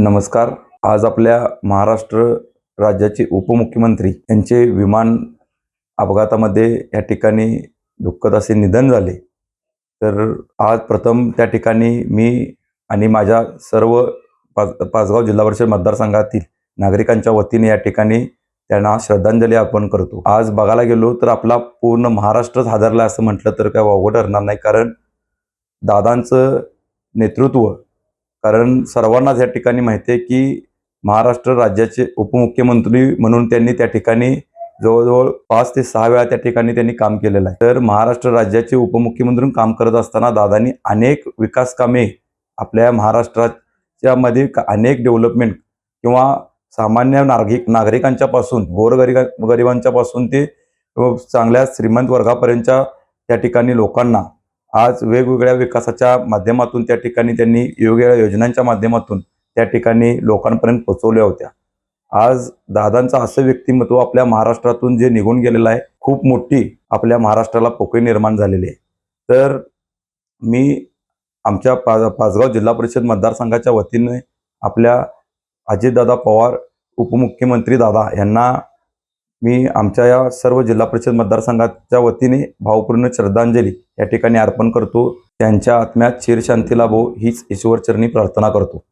नमस्कार. आज आपल्या महाराष्ट्र राज्याचे उपमुख्यमंत्री यांचे विमान अपघातामध्ये या ठिकाणी दुःखद असे निधन झाले. तर आज प्रथम त्या ठिकाणी मी आणि माझ्या सर्व पाच पाचगाव जिल्हा परिषद मतदारसंघातील नागरिकांच्या वतीने या ठिकाणी त्यांना श्रद्धांजली अर्पण करतो. आज बघायला गेलो तर आपला पूर्ण महाराष्ट्रच हादरला असं म्हटलं तर काय वावगं ठरणार नाही. कारण दादांचं नेतृत्व कारण सर्वांनाच या ठिकाणी माहिती आहे की महाराष्ट्र राज्याचे उपमुख्यमंत्री म्हणून त्यांनी त्या ठिकाणी जवळजवळ पाच ते सहा वेळा त्या ठिकाणी त्यांनी काम केलेलं आहे. तर महाराष्ट्र राज्याचे उपमुख्यमंत्री काम करत असताना दादांनी अनेक विकास कामे आपल्या महाराष्ट्राच्या मध्ये का- अनेक डेव्हलपमेंट किंवा सामान्य नागरिक नागरिकांच्या पासून गोरगरिबा गरिबांच्या पासून ते चांगल्या श्रीमंत वर्गापर्यंतच्या त्या ठिकाणी लोकांना आज वेगवेगळ्या विकासाच्या माध्यमातून त्या ठिकाणी त्यांनी वेगवेगळ्या योजनांच्या माध्यमातून त्या ठिकाणी लोकांपर्यंत पोहोचवल्या होत्या. आज दादांचं असं व्यक्तिमत्व आपल्या महाराष्ट्रातून जे निघून गेलेलं आहे खूप मोठी आपल्या महाराष्ट्राला पोकळी निर्माण झालेली आहे. तर मी आमच्या पा पाचगाव जिल्हा परिषद मतदारसंघाच्या वतीने आपल्या अजितदादा पवार उपमुख्यमंत्री दादा यांना मी आमच्या या सर्व जिल्हा परिषद मतदारसंघाच्या वतीने भावपूर्ण श्रद्धांजली या ठिकाणी अर्पण करतो. त्यांच्या आत्म्यात चिरशांती लाभो हीच ईश्वरचरणी प्रार्थना करतो.